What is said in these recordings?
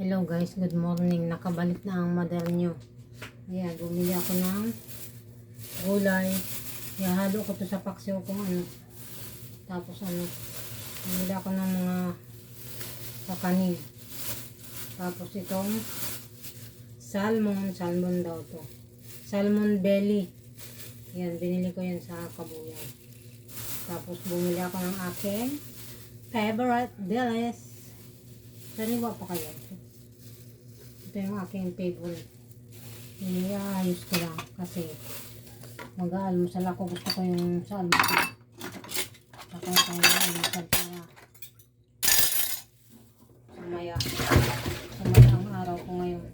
Hello guys, good morning. Nakabalik na ang mother nyo. Ayan, bumili ako ng gulay. Ihalo ko to sa paksiw kung ano. Tapos ano, bumili ako ng mga kakanin. Tapos itong salmon, salmon daw to. Salmon belly. Yan, binili ko yan sa kabuyaw. Tapos bumili ako ng aking favorite dilis. Sariwa pa kaya ito. Yung aking favorite. Iniayos ko lang kasi mag-aalmusal ako. Gusto ko yung sa almusal. Saka tayo almusal para sumaya. Sumaya ang araw ko ngayon.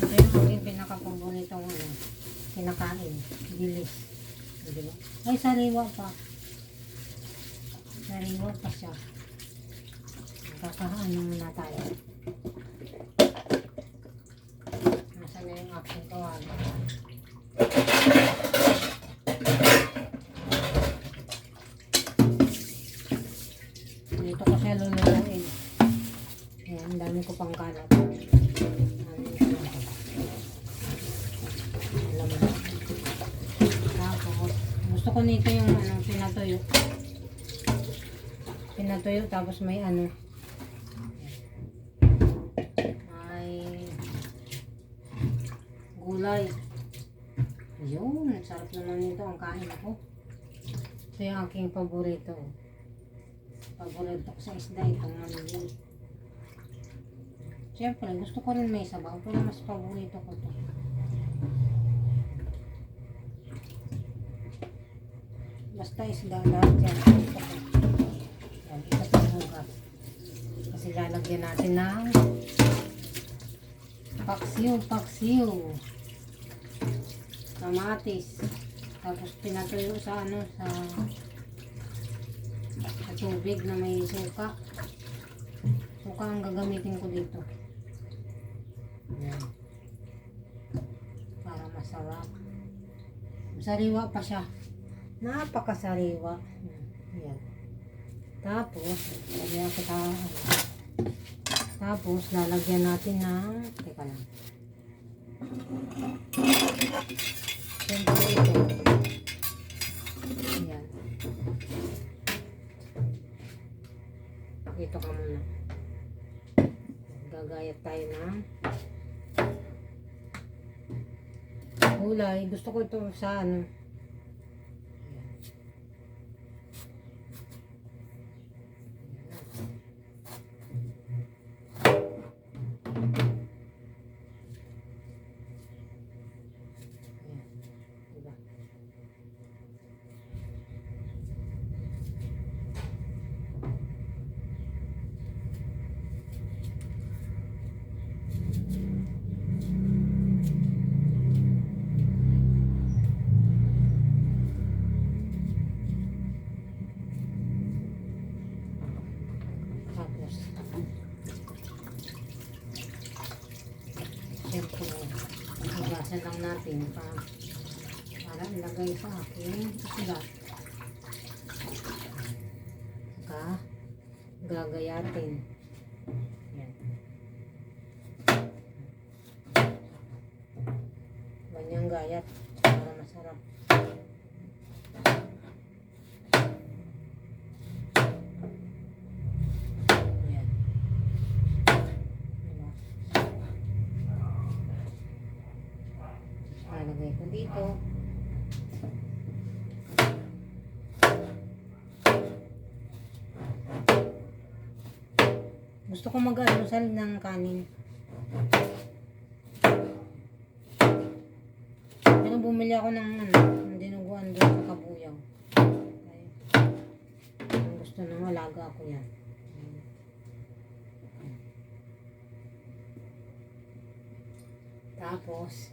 Ito yung aking pinakapaboritong kinakain. Dilis. Diba? Ay, sariwa pa. Sariwa pa siya. Kakaano muna tayo. Nasaan na yung aking kawaga? Dito ko siya lulutuin. Ayan, dami ko pang kalat. Ano gusto ko nito yung ano, pinatuyo. Pinatuyo tapos may ano. Gulay. Yun, sarap naman nito ang kain ko. Ito yung aking paborito. Paborito ko sa isda itong manili. Siyempre, gusto ko rin may sabaw, pero mas paborito ko to. Basta isda lahat yan. Yan, ito sa bukas. Kasi lalagyan natin ng paksiw, paksiw. Kamatis. Tapos pinatuyo sa ano, sa sa tubig na may suka. Suka ang gagamitin ko dito. Yan. Para masarap. Sariwa pa siya. Napakasariwa. Yan. Tapos, lagyan ko ta Tapos, lalagyan natin ng, teka lang. Yan. Dito ka muna. Gagayat tayo ng gulay. Gusto ko ito sa ano, Tapos, siyempre, hugasan lang natin pa, para ilagay sa aking isda. Saka, gagayatin. Yan. Ganyang gayat ko. Gusto ko mag-almusal ng kanin. Pero bumili ako ng ano, ng dinuguan doon sa kabuyaw. Ay, ang gusto ng alaga ako yan. Tapos,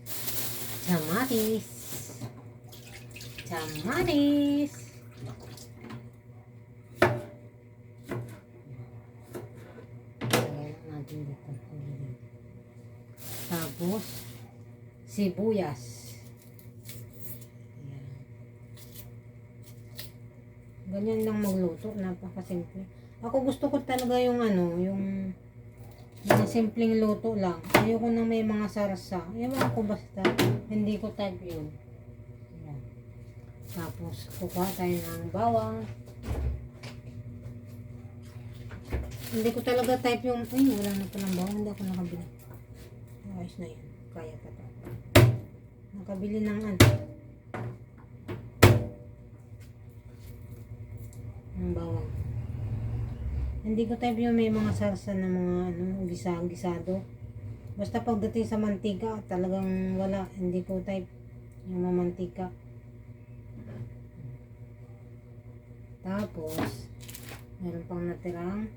Natin dito. Tapos, sibuyas. Ganyan lang magluto. Napakasimple. Ako gusto ko talaga yung ano, yung yung simpleng luto lang. Ayoko na may mga sarsa. Ewan ko basta. Hindi ko type yun. Tapos, kukuha tayo ng bawang. Hindi ko talaga type yung, ay, wala na palang bawang. Hindi ako nakabili. Ayos na yun. Kaya pa to. Nakabili ng ano. Ng bawang. Hindi ko type yung may mga sarsa na mga ano, gisa, gisado. Basta pagdating sa mantika, talagang wala. Hindi ko type yung mga mantika. Tapos, meron pang natirang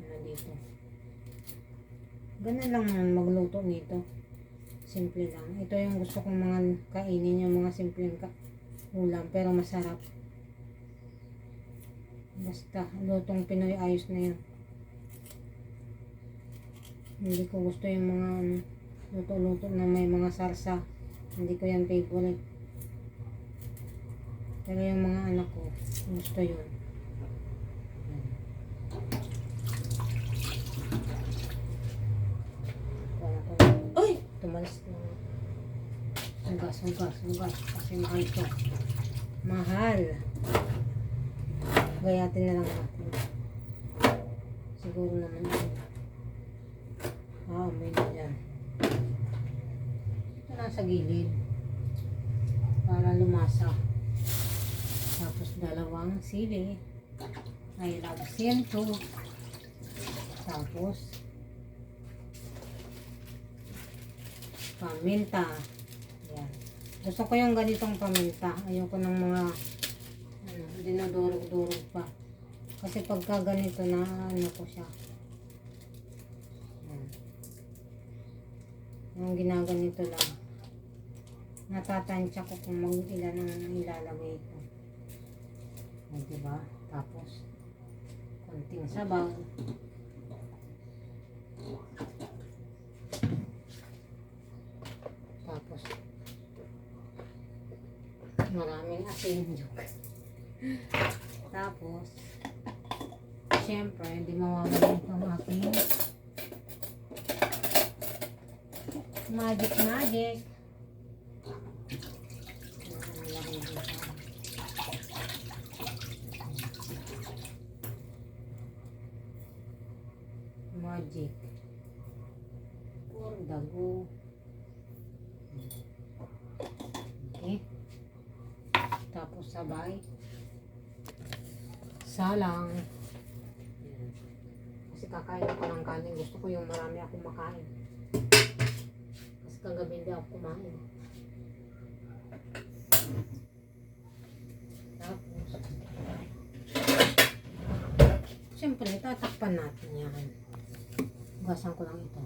ano dito. Ganun lang magluto nito. Simple lang. Ito yung gusto kong mga kainin yung mga simpleng ka ulam pero masarap. Basta, lutong Pinoy ayos na yun. Hindi ko gusto yung mga ano, luto-luto na may mga sarsa. Hindi ko yan favorite. Pero yung mga anak ko, gusto yun. Ay! Tumalas na. Sugas, sugas. Kasi mahal to. Mahal. Gayatin na lang natin. Siguro naman yun. Ah, may na dyan. Ito nasa gilid. Para lumasa. Tapos dalawang sili. Ay, labsiento. Tapos, paminta. Yan. Gusto ko yung ganitong paminta. Ayoko ng mga ano, pa. Kasi pagka ganito na ano ko siya. Yan. Yung ginaganito lang. Natatansya ko kung mag ilan ang ilalagay ko. O, diba? Tapos, konting sabaw. Tapos, maraming asin. Joke. Tapos, syempre, hindi mawawala itong aking magic magic. Magic. Puro dago. Okay. Tapos sabay. Salang. Kasi kakain ako ng kanin. Gusto ko yung marami akong makain. Kasi kagabi hindi ako kumain. Tapos. Siyempre, tatakpan natin yan. Hugasan ko lang ito.